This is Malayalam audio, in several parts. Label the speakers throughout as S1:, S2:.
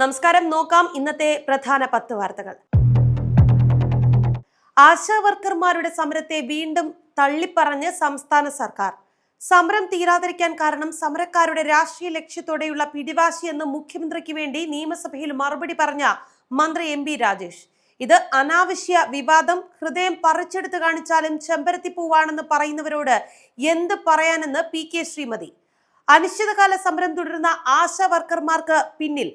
S1: നമസ്കാരം. നോക്കാം ഇന്നത്തെ പ്രധാന പത്ത് വാർത്തകൾ. ആശാവർക്കർമാരുടെ സമരത്തെ വീണ്ടും തള്ളിപ്പറഞ്ഞ് സംസ്ഥാന സർക്കാർ. സമരം തീരാതിരിക്കാൻ കാരണം സമരക്കാരുടെ രാഷ്ട്രീയ ലക്ഷ്യത്തോടെയുള്ള പിടിവാശിയെന്ന് മുഖ്യമന്ത്രിക്ക് വേണ്ടി നിയമസഭയിൽ മറുപടി പറഞ്ഞ മന്ത്രി എം ബി രാജേഷ്. ഇത് അനാവശ്യ വിവാദം ഹൃദയം പറിച്ചെടുത്ത് കാണിച്ചാലും ചെമ്പരത്തിപ്പൂവാണെന്ന് പറയുന്നവരോട് എന്ത് പറയാനെന്ന് പി കെ ശ്രീമതി. അനിശ്ചിതകാല സമരം തുടരുന്ന ആശാ വർക്കർമാർക്ക് പിന്നിൽ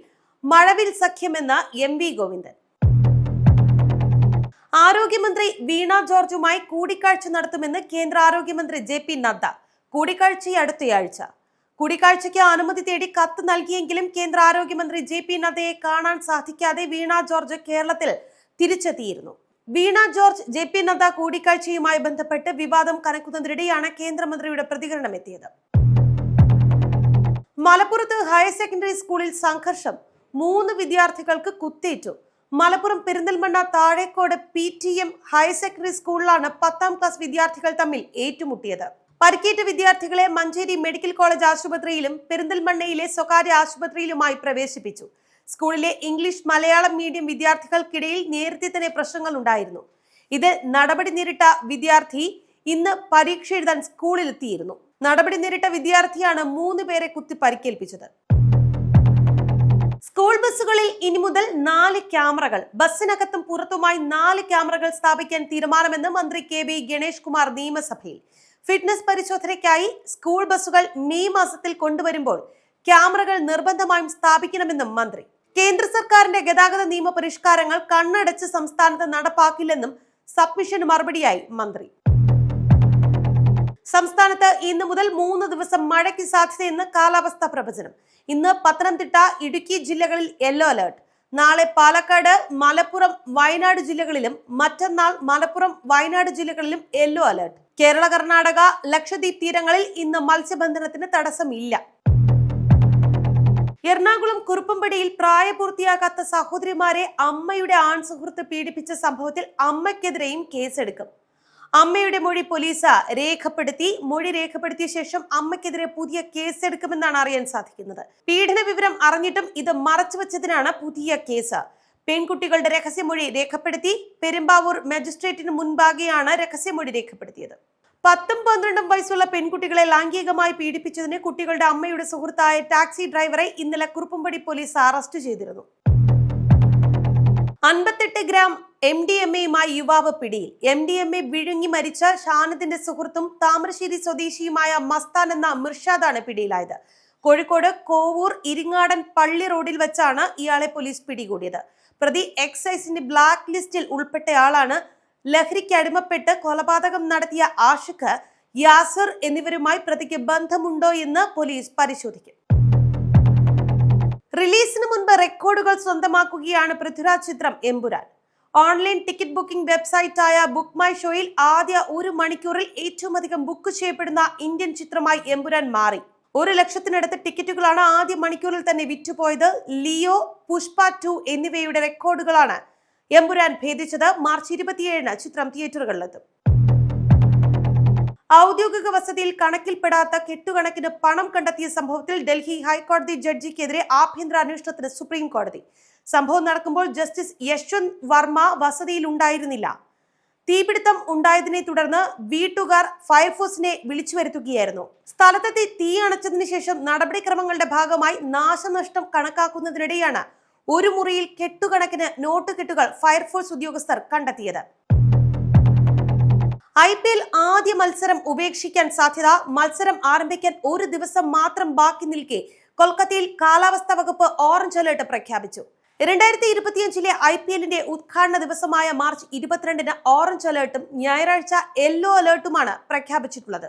S1: മഴവിൽ സഖ്യമെന്ന് എം വി ഗോവിന്ദൻ. ആരോഗ്യമന്ത്രി വീണ ജോർജുമായി കൂടിക്കാഴ്ച നടത്തുമെന്ന് കേന്ദ്ര ആരോഗ്യമന്ത്രി ജെ പി നദ്ദ. കൂടിക്കാഴ്ച അടുത്തയാഴ്ച കൂടിക്കാഴ്ചയ്ക്ക് അനുമതി തേടി കത്ത് നൽകിയെങ്കിലും കേന്ദ്ര ആരോഗ്യമന്ത്രി ജെ പി നദ്ദയെ കാണാൻ സാധിക്കാതെ വീണ ജോർജ് കേരളത്തിൽ തിരിച്ചെത്തിയിരുന്നു. Veena George J P Nadda കൂടിക്കാഴ്ചയുമായി ബന്ധപ്പെട്ട് വിവാദം കനക്കുന്നതിനിടെയാണ് കേന്ദ്രമന്ത്രിയുടെ പ്രതികരണം എത്തിയത്. മലപ്പുറത്ത് ഹയർ സെക്കൻഡറി സ്കൂളിൽ സംഘർഷം. മൂന്ന് വിദ്യാർത്ഥികൾക്ക് കുത്തേറ്റു. Malappuram Perinthalmanna Thazhekode P T M higher secondary സ്കൂളിലാണ് പത്താം ക്ലാസ് വിദ്യാർത്ഥികൾ തമ്മിൽ ഏറ്റുമുട്ടിയത്. പരിക്കേറ്റ വിദ്യാർത്ഥികളെ മഞ്ചേരി മെഡിക്കൽ കോളേജ് ആശുപത്രിയിലും പെരിന്തൽമണ്ണയിലെ സ്വകാര്യ ആശുപത്രിയിലുമായി പ്രവേശിപ്പിച്ചു. സ്കൂളിലെ ഇംഗ്ലീഷ് മലയാളം മീഡിയം വിദ്യാർത്ഥികൾക്കിടയിൽ നേരത്തെ തന്നെ പ്രശ്നങ്ങൾ ഉണ്ടായിരുന്നു ഇത് നടപടി നേരിട്ട വിദ്യാർത്ഥി ഇന്ന് പരീക്ഷ എഴുതാൻ സ്കൂളിലെത്തിയിരുന്നു. നടപടി നേരിട്ട വിദ്യാർത്ഥിയാണ് മൂന്ന് പേരെ കുത്തി പരിക്കേൽപ്പിച്ചത്. സ്കൂൾ ബസ്സുകളിൽ ഇനി മുതൽ നാല് ക്യാമറകൾ ബസ്സിനകത്തും പുറത്തുമായി നാല് ക്യാമറകൾ സ്ഥാപിക്കാൻ തീരുമാനമെന്ന് മന്ത്രി കെ ബി ഗണേഷ് കുമാർ നിയമസഭയിൽ. ഫിറ്റ്നസ് പരിശോധനയ്ക്കായി സ്കൂൾ ബസ്സുകൾ മെയ് മാസത്തിൽ കൊണ്ടുവരുമ്പോൾ ക്യാമറകൾ നിർബന്ധമായും സ്ഥാപിക്കണമെന്നും മന്ത്രി. കേന്ദ്ര സർക്കാരിന്റെ ഗതാഗത നിയമ പരിഷ്കാരങ്ങൾ കണ്ണടച്ച് സംസ്ഥാനത്ത് നടപ്പാക്കില്ലെന്നും സബ്മിഷന് മറുപടിയായി മന്ത്രി. സംസ്ഥാനത്ത് ഇന്ന് മുതൽ മൂന്ന് ദിവസം മഴയ്ക്ക് സാധ്യതയെന്ന് കാലാവസ്ഥാ പ്രവചനം. ഇന്ന് പത്തനംതിട്ട ഇടുക്കി ജില്ലകളിൽ യെല്ലോ അലേർട്ട്. നാളെ പാലക്കാട് മലപ്പുറം വയനാട് ജില്ലകളിലും മറ്റന്നാൾ മലപ്പുറം വയനാട് ജില്ലകളിലും യെല്ലോ അലേർട്ട്. കേരള കർണാടക ലക്ഷദ്വീപ് തീരങ്ങളിൽ ഇന്ന് മത്സ്യബന്ധനത്തിന് തടസ്സമില്ല. എറണാകുളം കുറുപ്പമ്പടിയിൽ പ്രായപൂർത്തിയാകാത്ത സഹോദരിമാരെ അമ്മയുടെ ആൺ സുഹൃത്ത് പീഡിപ്പിച്ച സംഭവത്തിൽ അമ്മയ്ക്കെതിരെയും കേസെടുക്കും. അമ്മയുടെ മൊഴി പോലീസ് രേഖപ്പെടുത്തി മൊഴി രേഖപ്പെടുത്തിയ ശേഷം അമ്മയ്ക്കെതിരെ പുതിയ കേസെടുക്കുമെന്നാണ് അറിയാൻ സാധിക്കുന്നത്. പീഡന വിവരം അറിഞ്ഞിട്ടും ഇത് മറച്ചുവെച്ചതിനാണ് പുതിയ കേസ്. പെൺകുട്ടികളുടെ രഹസ്യമൊഴി രേഖപ്പെടുത്തി പെരുമ്പാവൂർ മജിസ്ട്രേറ്റിന് മുൻപാകെയാണ് രഹസ്യമൊഴി രേഖപ്പെടുത്തിയത്. പത്തും പന്ത്രണ്ടും വയസ്സുള്ള പെൺകുട്ടികളെ ലൈംഗികമായി പീഡിപ്പിച്ചതിന് കുട്ടികളുടെ അമ്മയുടെ സുഹൃത്തായ ടാക്സി ഡ്രൈവറെ ഇന്നലെ കുറുപ്പുംപടി പോലീസ് അറസ്റ്റ് ചെയ്തിരുന്നു. അൻപത്തെട്ട് ഗ്രാം എം ഡി എം എയുമായി യുവാവ് പിടിയിൽ. എം ഡി എം എ വിഴുങ്ങി മരിച്ച ഷാനദിന്റെ സുഹൃത്തും താമരശ്ശേരി സ്വദേശിയുമായ മസ്താൻ എന്ന മിർഷാദാണ് പിടിയിലായത്. കോഴിക്കോട് കോവൂർ ഇരിങ്ങാടൻ പള്ളി റോഡിൽ വെച്ചാണ് ഇയാളെ പോലീസ് പിടികൂടിയത്. പ്രതി എക്സൈസിന്റെ ബ്ലാക്ക് ലിസ്റ്റിൽ ഉൾപ്പെട്ടയാളാണ്. ലഹരിക്ക് അടിമപ്പെട്ട് കൊലപാതകം നടത്തിയ ആഷിഖ് യാസർ എന്നിവരുമായി പ്രതിക്ക് ബന്ധമുണ്ടോ എന്ന് പോലീസ് പരിശോധിക്കും. റിലീസിന് മുൻപ് റെക്കോർഡുകൾ സ്വന്തമാക്കുകയാണ് പൃഥ്വിരാജ് ചിത്രം എമ്പുരാൻ. ഓൺലൈൻ ടിക്കറ്റ് ബുക്കിംഗ് വെബ്സൈറ്റായ ബുക്ക് മൈ ഷോയിൽ ആദ്യ ഒരു മണിക്കൂറിൽ ഏറ്റവും അധികം ബുക്ക് ചെയ്യപ്പെടുന്ന ഇന്ത്യൻ ചിത്രമായി എമ്പുരാൻ മാറി. ഒരു ലക്ഷത്തിനടുത്ത് ടിക്കറ്റുകളാണ് ആദ്യ മണിക്കൂറിൽ തന്നെ വിറ്റുപോയത്. ലിയോ പുഷ്പ ടു എന്നിവയുടെ റെക്കോർഡുകളാണ് എമ്പുരാൻ ഭേദിച്ചത്. മാർച്ച് ഇരുപത്തിയേഴിന് ചിത്രം തിയേറ്ററുകളിലെത്തും. ഔദ്യോഗിക വസതിയിൽ കണക്കിൽപ്പെടാത്ത കെട്ടുകണക്കിന് പണം കണ്ടെത്തിയ സംഭവത്തിൽ ഡൽഹി ഹൈക്കോടതി ജഡ്ജിക്കെതിരെ ആഭ്യന്തര അന്വേഷണത്തിന് സുപ്രീം കോടതി. സംഭവം നടക്കുമ്പോൾ ജസ്റ്റിസ് യശ്വന്ത് വർമ്മ വസതിയിൽ ഉണ്ടായിരുന്നില്ല തീപിടുത്തം ഉണ്ടായതിനെ തുടർന്ന് വീട്ടുകാർ ഫയർഫോഴ്സിനെ വിളിച്ചു വരുത്തുകയായിരുന്നു. സ്ഥലത്തെത്തി തീ അണച്ചതിന് ശേഷം നടപടിക്രമങ്ങളുടെ ഭാഗമായി നാശനഷ്ടം കണക്കാക്കുന്നതിനിടെയാണ് ഒരു മുറിയിൽ കെട്ടുകണക്കിന് നോട്ട് കെട്ടുകൾ ഫയർഫോഴ്സ് ഉദ്യോഗസ്ഥർ കണ്ടെത്തിയത്. ഐ പി എൽ ആദ്യ മത്സരം ഉപേക്ഷിക്കാൻ സാധ്യത മത്സരം ആരംഭിക്കാൻ ഒരു ദിവസം മാത്രം ബാക്കി നിൽക്കെ കൊൽക്കത്തയിൽ കാലാവസ്ഥാ വകുപ്പ് ഓറഞ്ച് അലേർട്ട് പ്രഖ്യാപിച്ചു. രണ്ടായിരത്തി ഇരുപത്തിയഞ്ചിലെ ഐ പി എല്ലിന്റെ ഉദ്ഘാടന ദിവസമായ മാർച്ച് ഇരുപത്തിരണ്ടിന് ഓറഞ്ച് അലേർട്ടും ഞായറാഴ്ച യെല്ലോ അലേർട്ടുമാണ് പ്രഖ്യാപിച്ചിട്ടുള്ളത്.